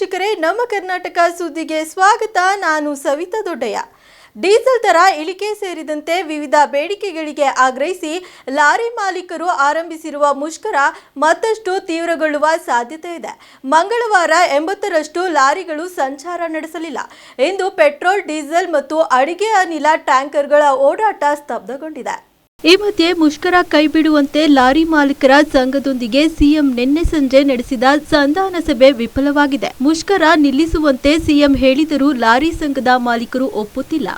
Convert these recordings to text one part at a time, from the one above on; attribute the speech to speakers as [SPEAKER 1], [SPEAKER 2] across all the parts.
[SPEAKER 1] ವೀಕ್ಷಕರೇ, ನಮ್ಮ ಕರ್ನಾಟಕ ಸುದ್ದಿಗೆ ಸ್ವಾಗತ. ನಾನು ಸವಿತಾ ದೊಡ್ಡಯ್ಯ. ಡೀಸೆಲ್ ದರ ಇಳಿಕೆ ಸೇರಿದಂತೆ ವಿವಿಧ ಬೇಡಿಕೆಗಳಿಗೆ ಆಗ್ರಹಿಸಿ ಲಾರಿ ಮಾಲೀಕರು ಆರಂಭಿಸಿರುವ ಮುಷ್ಕರ ಮತ್ತಷ್ಟು ತೀವ್ರಗೊಳ್ಳುವ ಸಾಧ್ಯತೆ ಇದೆ. ಮಂಗಳವಾರ ಎಂಬತ್ತರಷ್ಟು ಲಾರಿಗಳು ಸಂಚಾರ ನಡೆಸಲಿಲ್ಲ. ಇಂದು ಪೆಟ್ರೋಲ್, ಡೀಸೆಲ್ ಮತ್ತು ಅಡಿಗೆ ಅನಿಲ ಟ್ಯಾಂಕರ್ಗಳ ಓಡಾಟ ಸ್ತಬ್ಧಗೊಂಡಿದೆ. ಈ ಮಧ್ಯೆ ಮುಷ್ಕರ ಕೈಬಿಡುವಂತೆ ಲಾರಿ ಮಾಲೀಕರ ಸಂಘದೊಂದಿಗೆ ಸಿಎಂ ನಿನ್ನೆ ಸಂಜೆ ನಡೆಸಿದ ಸಂಧಾನ ಸಭೆ ವಿಫಲವಾಗಿದೆ. ಮುಷ್ಕರ ನಿಲ್ಲಿಸುವಂತೆ ಸಿಎಂ ಹೇಳಿದರೂ ಲಾರಿ ಸಂಘದ ಮಾಲೀಕರು ಒಪ್ಪುತ್ತಿಲ್ಲ.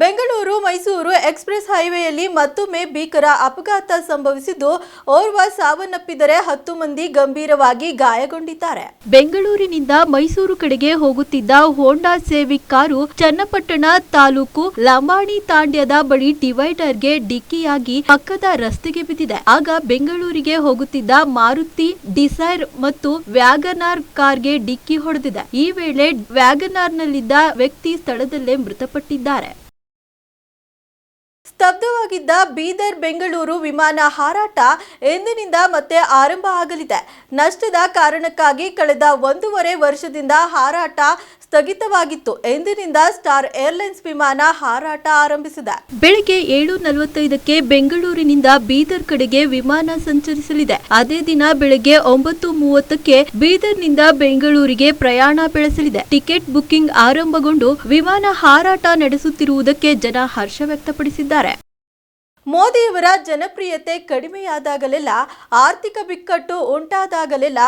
[SPEAKER 1] ಬೆಂಗಳೂರು, ಮೈಸೂರು ಎಕ್ಸ್ಪ್ರೆಸ್ ಹೈವೇಯಲ್ಲಿ ಮತ್ತೊಮ್ಮೆ ಭೀಕರ ಅಪಘಾತ ಸಂಭವಿಸಿದ್ದು, ಓರ್ವ ಸಾವನ್ನಪ್ಪಿದರೆ ಹತ್ತು ಮಂದಿ ಗಂಭೀರವಾಗಿ ಗಾಯಗೊಂಡಿದ್ದಾರೆ. ಬೆಂಗಳೂರಿನಿಂದ ಮೈಸೂರು ಕಡೆಗೆ ಹೋಗುತ್ತಿದ್ದ Honda Civic car Channapatna taluk Lambani ತಾಂಡ್ಯದ ಬಳಿ ಡಿವೈಡರ್ಗೆ ಡಿಕ್ಕಿಯಾಗಿ ಪಕ್ಕದ ರಸ್ತೆಗೆ ಬಿದ್ದಿದೆ. ಆಗ ಬೆಂಗಳೂರಿಗೆ ಹೋಗುತ್ತಿದ್ದ ಮಾರುತಿ, ಡಿಸೈರ್ ಮತ್ತು ವ್ಯಾಗನಾರ್ ಕಾರ್ಗೆ ಡಿಕ್ಕಿ ಹೊಡೆದಿದೆ. ಈ ವೇಳೆ ವ್ಯಾಗನಾರ್ನಲ್ಲಿದ್ದ ವ್ಯಕ್ತಿ ಸ್ಥಳದಲ್ಲೇ ಮೃತಪಟ್ಟಿದ್ದಾರೆ. ಸ್ತಬ್ಧವಾಗಿದ್ದ ಬೀದರ್ ಬೆಂಗಳೂರು ವಿಮಾನ ಹಾರಾಟ ಎಂದಿನಿಂದ ಮತ್ತೆ ಆರಂಭ ಆಗಲಿದೆ. ನಷ್ಟದ ಕಾರಣಕ್ಕಾಗಿ ಕಳೆದ ಒಂದೂವರೆ ವರ್ಷದಿಂದ ಹಾರಾಟ ಸ್ಥಗಿತವಾಗಿತ್ತು. ಎಂದಿನಿಂದ ಸ್ಟಾರ್ ಏರ್ಲೈನ್ಸ್ ವಿಮಾನ ಹಾರಾಟ ಆರಂಭಿಸಿದೆ. ಬೆಳಿಗ್ಗೆ ಏಳು ನಲವತ್ತೈದಕ್ಕೆ ಬೆಂಗಳೂರಿನಿಂದ ಬೀದರ್ ಕಡೆಗೆ ವಿಮಾನ ಸಂಚರಿಸಲಿದೆ. ಅದೇ ದಿನ ಬೆಳಗ್ಗೆ ಒಂಬತ್ತು ಮೂವತ್ತಕ್ಕೆ ಬೀದರ್ನಿಂದ ಬೆಂಗಳೂರಿಗೆ ಪ್ರಯಾಣ ಬೆಳೆಸಲಿದೆ. ಟಿಕೆಟ್ ಬುಕ್ಕಿಂಗ್ ಆರಂಭಗೊಂಡು ವಿಮಾನ ಹಾರಾಟ ನಡೆಸುತ್ತಿರುವುದಕ್ಕೆ ಜನ ಹರ್ಷ ವ್ಯಕ್ತಪಡಿಸಿದ್ದಾರೆ. ಮೋದಿಯವರ ಜನಪ್ರಿಯತೆ ಕಡಿಮೆಯಾದಾಗಲೆಲ್ಲ, ಆರ್ಥಿಕ ಬಿಕ್ಕಟ್ಟು ಉಂಟಾದಾಗಲೆಲ್ಲ,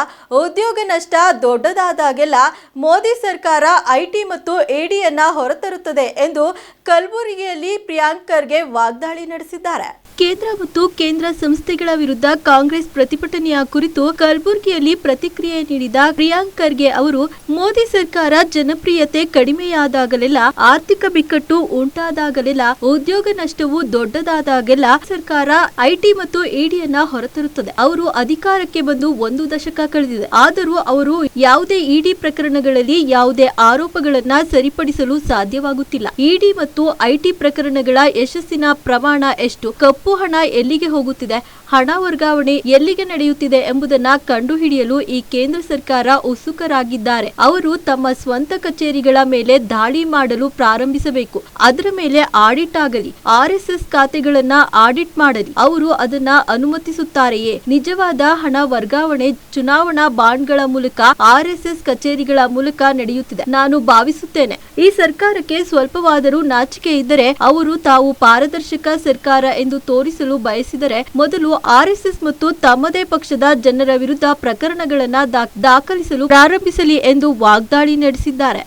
[SPEAKER 1] ಉದ್ಯೋಗ ನಷ್ಟ ದೊಡ್ಡದಾದಾಗೆಲ್ಲ ಮೋದಿ ಸರ್ಕಾರ ಐಟಿ ಮತ್ತು ಎಡಿಯನ್ನ ಹೊರತರುತ್ತದೆ ಎಂದು ಕಲಬುರಗಿಯಲ್ಲಿ ಪ್ರಿಯಾಂಕರ್ಗೆ ವಾಗ್ದಾಳಿ ನಡೆಸಿದ್ದಾರೆ. ಕೇಂದ್ರ ಮತ್ತು ಕೇಂದ್ರ ಸಂಸ್ಥೆಗಳ ವಿರುದ್ಧ ಕಾಂಗ್ರೆಸ್ ಪ್ರತಿಭಟನೆಯ ಕುರಿತು ಕಲಬುರಗಿಯಲ್ಲಿ ಪ್ರತಿಕ್ರಿಯೆ ನೀಡಿದ ಪ್ರಿಯಾಂಕ್ ಖರ್ಗೆ ಅವರು, ಮೋದಿ ಸರ್ಕಾರ ಜನಪ್ರಿಯತೆ ಕಡಿಮೆಯಾದಾಗಲೆಲ್ಲ, ಆರ್ಥಿಕ ಬಿಕ್ಕಟ್ಟು ಉಂಟಾದಾಗಲೆಲ್ಲ, ಉದ್ಯೋಗ ನಷ್ಟವು ದೊಡ್ಡದಾದಾಗೆಲ್ಲ ಸರ್ಕಾರ ಐಟಿ ಮತ್ತು ಇಡಿಯನ್ನ ಹೊರತರುತ್ತದೆ. ಅವರು ಅಧಿಕಾರಕ್ಕೆ ಬಂದು ಒಂದು ದಶಕ ಕಳೆದಿದೆ. ಆದರೂ ಅವರು ಯಾವುದೇ ಇಡಿ ಪ್ರಕರಣಗಳಲ್ಲಿ ಯಾವುದೇ ಆರೋಪಗಳನ್ನ ಸರಿಪಡಿಸಲು ಸಾಧ್ಯವಾಗುತ್ತಿಲ್ಲ. ಇಡಿ ಮತ್ತು ಐಟಿ ಪ್ರಕರಣಗಳ ಯಶಸ್ಸಿನ ಪ್ರಮಾಣ ಎಷ್ಟು? ಕಪ್ಪು ಹಣ ಎಲ್ಲಿಗೆ ಹೋಗುತ್ತಿದೆ? ಹಣ ವರ್ಗಾವಣೆ ಎಲ್ಲಿಗೆ ನಡೆಯುತ್ತಿದೆ ಎಂಬುದನ್ನ ಕಂಡುಹಿಡಿಯಲು ಈ ಕೇಂದ್ರ ಸರ್ಕಾರ ಉತ್ಸುಕರಾಗಿದ್ದಾರೆ. ಅವರು ತಮ್ಮ ಸ್ವಂತ ಕಚೇರಿಗಳ ಮೇಲೆ ದಾಳಿ ಮಾಡಲು ಪ್ರಾರಂಭಿಸಬೇಕು. ಅದರ ಮೇಲೆ ಆಡಿಟ್ ಆಗಲಿ ಆರ್ಎಸ್ಎಸ್ ಖಾತೆಗಳನ್ನ ಆಡಿಟ್ ಮಾಡಲಿ. ಅವರು ಅದನ್ನ ಅನುಮತಿಸುತ್ತಾರೆಯೇ? ನಿಜವಾದ ಹಣ ವರ್ಗಾವಣೆ ಚುನಾವಣಾ ಬಾಂಡ್ಗಳ ಮೂಲಕ ಆರ್ಎಸ್ಎಸ್ ಕಚೇರಿಗಳ ಮೂಲಕ ನಡೆಯುತ್ತಿದೆ. ನಾನು ಭಾವಿಸುತ್ತೇನೆ. ಈ ಸರ್ಕಾರಕ್ಕೆ ಸ್ವಲ್ಪವಾದರೂ ನಾಚಿಕೆ ಇದ್ದರೆ ಅವರು ತಾವು ಪಾರದರ್ಶಕ ಸರ್ಕಾರ ಎಂದು ತೋರಿಸಲು ಬಯಸಿದರೆ ಮೊದಲು ಆರ್ಎಸ್ಎಸ್ ಮತ್ತು ತಮ್ಮದೇ ಪಕ್ಷದ ಜನರ ವಿರುದ್ಧ ಪ್ರಕರಣಗಳನ್ನ ದಾಖಲಿಸಲು ಪ್ರಾರಂಭಿಸಲಿ ಎಂದು ವಾಗ್ದಾಳಿ ನಡೆಸಿದ್ದಾರೆ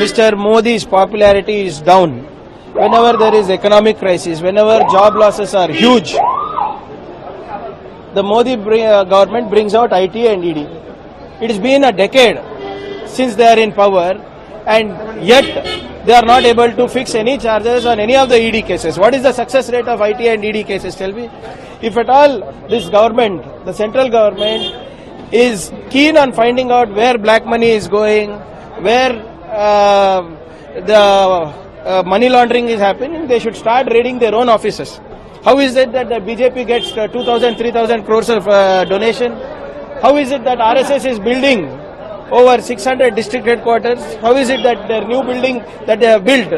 [SPEAKER 2] Mr. Modi's popularity is down, whenever there is economic crisis, whenever job losses are huge, the Modi bring, uh, government brings out IT and ED. It has been a decade since they are in power, and yet they are not able to fix any charges on any of the ED cases. What is the success rate of IT and ED cases? Tell me. If at all this government, the central government, is keen on finding out where black money is going, where uh, the uh, money laundering is happening, they should start raiding their own offices. How is it that the BJP gets uh, 2,000, 3,000 crores of uh, donation? How is it that RSS is building over 600 district headquarters? How is it that their new building that they have built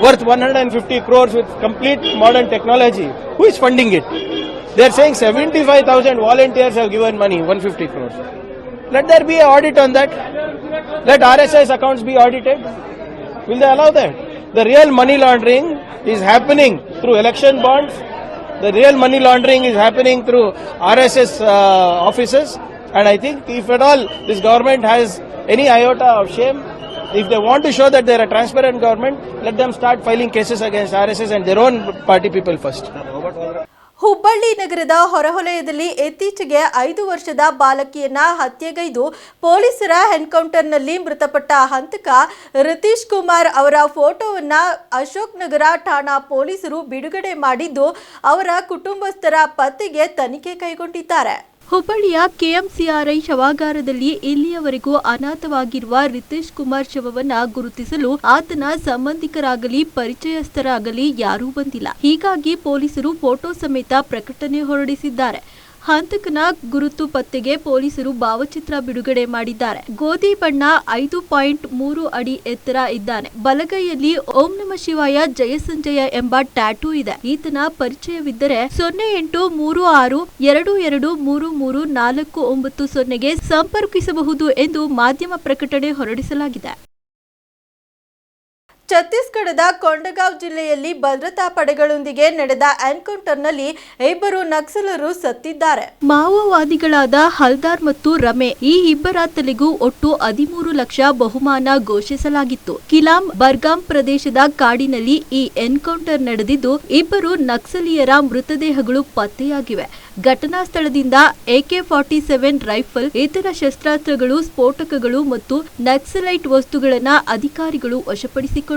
[SPEAKER 2] worth 150 crores with complete modern technology? Who is funding it? They are saying 75,000 volunteers have given money, 150 crores. Let there be an audit on that. Let RSS accounts be audited. Will they allow that? The real money laundering is happening through election bonds. The real money laundering is happening through RSS uh, offices. And I think if at all this government has any iota of shame, if they want to show that they are a transparent government, let them start filing cases against RSS and their own party people first.
[SPEAKER 1] Hubballi ನಗರದ ಹೊರವಲಯದಲ್ಲಿ ಇತ್ತೀಚೆಗೆ ಐದು ವರ್ಷದ ಬಾಲಕಿಯನ್ನ ಹತ್ಯೆಗೈದು ಪೊಲೀಸರ ಎನ್ಕೌಂಟರ್ನಲ್ಲಿ ಮೃತಪಟ್ಟ ಹಂತಕ ರಿತೀಶ್ ಕುಮಾರ್ ಅವರ ಫೋಟೋವನ್ನ ಅಶೋಕ್ ನಗರ ಠಾಣಾ ಪೊಲೀಸರು ಬಿಡುಗಡೆ ಮಾಡಿದ್ದು ಅವರ ಕುಟುಂಬಸ್ಥರ ಪತ್ತೆಗೆ ತನಿಖೆ ಕೈಗೊಂಡಿದ್ದಾರೆ ಹುಬ್ಬಳ್ಳಿಯ ಕೆಎಂಸಿಆರ್ಐ ಶವಾಗಾರದಲ್ಲಿ ಇಲ್ಲಿಯವರೆಗೂ ಅನಾಥವಾಗಿರುವ ರಿತೇಶ್ ಕುಮಾರ್ ಶವವನ್ನು ಗುರುತಿಸಲು ಆತನ ಸಂಬಂಧಿಕರಾಗಲಿ, ಪರಿಚಯಸ್ಥರಾಗಲಿ ಯಾರೂ ಬಂದಿಲ್ಲ. ಹೀಗಾಗಿ ಪೊಲೀಸರು ಫೋಟೋ ಸಮೇತ ಪ್ರಕಟಣೆ ಹೊರಡಿಸಿದ್ದಾರೆ. ಹಂತಕನ ಗುರುತು ಪತ್ತೆಗೆ ಪೊಲೀಸರು ಭಾವಚಿತ್ರ ಬಿಡುಗಡೆ ಮಾಡಿದ್ದಾರೆ. ಗೋಧಿ ಬಣ್ಣ ಐದು ಪಾಯಿಂಟ್ ಮೂರು ಅಡಿ ಎತ್ತರ ಇದ್ದಾನೆ. ಬಲಗೈಯಲ್ಲಿ ಓಂ ನಮ ಶಿವಾಯ ಜಯಸಂಜಯ ಎಂಬ ಟ್ಯಾಟೂ ಇದೆ. ಈತನ ಪರಿಚಯವಿದ್ದರೆ ಸೊನ್ನೆ ಎಂಟು ಮೂರು ಆರು ಎರಡು ಎರಡು ಮೂರು ಮೂರು ನಾಲ್ಕು ಒಂಬತ್ತು ಸೊನ್ನೆಗೆ ಸಂಪರ್ಕಿಸಬಹುದು ಎಂದು ಮಾಧ್ಯಮ ಪ್ರಕಟಣೆ ಹೊರಡಿಸಲಾಗಿದೆ. ಛತ್ತೀಸ್ಗಢದ ಕೊಂಡಗಾಂವ್ ಜಿಲ್ಲೆಯಲ್ಲಿ ಭದ್ರತಾ ಪಡೆಗಳೊಂದಿಗೆ ನಡೆದ ಎನ್ಕೌಂಟರ್ನಲ್ಲಿ ಇಬ್ಬರು ನಕ್ಸಲರು ಸತ್ತಿದ್ದಾರೆ. ಮಾವೋವಾದಿಗಳಾದ ಹಲ್ದಾರ್ ಮತ್ತು ರಮೆ ಈ ಇಬ್ಬರಾತಲಿಗೂ ಒಟ್ಟು ಹದಿಮೂರು ಲಕ್ಷ ಬಹುಮಾನ ಘೋಷಿಸಲಾಗಿತ್ತು. ಕಿಲಾಂ ಬರ್ಗಾಂ ಪ್ರದೇಶದ ಕಾಡಿನಲ್ಲಿ ಈ ಎನ್ಕೌಂಟರ್ ನಡೆದಿದ್ದು, ಇಬ್ಬರು ನಕ್ಸಲೀಯರ ಮೃತದೇಹಗಳು ಪತ್ತೆಯಾಗಿವೆ. ಘಟನಾ ಸ್ಥಳದಿಂದ ಎಕೆ ಫಾರ್ಟಿ ಸೆವೆನ್ ರೈಫಲ್, ಇತರ ಶಸ್ತ್ರಾಸ್ತ್ರಗಳು, ಸ್ಫೋಟಕಗಳು ಮತ್ತು ನಕ್ಸಲೈಟ್ ವಸ್ತುಗಳನ್ನು ಅಧಿಕಾರಿಗಳು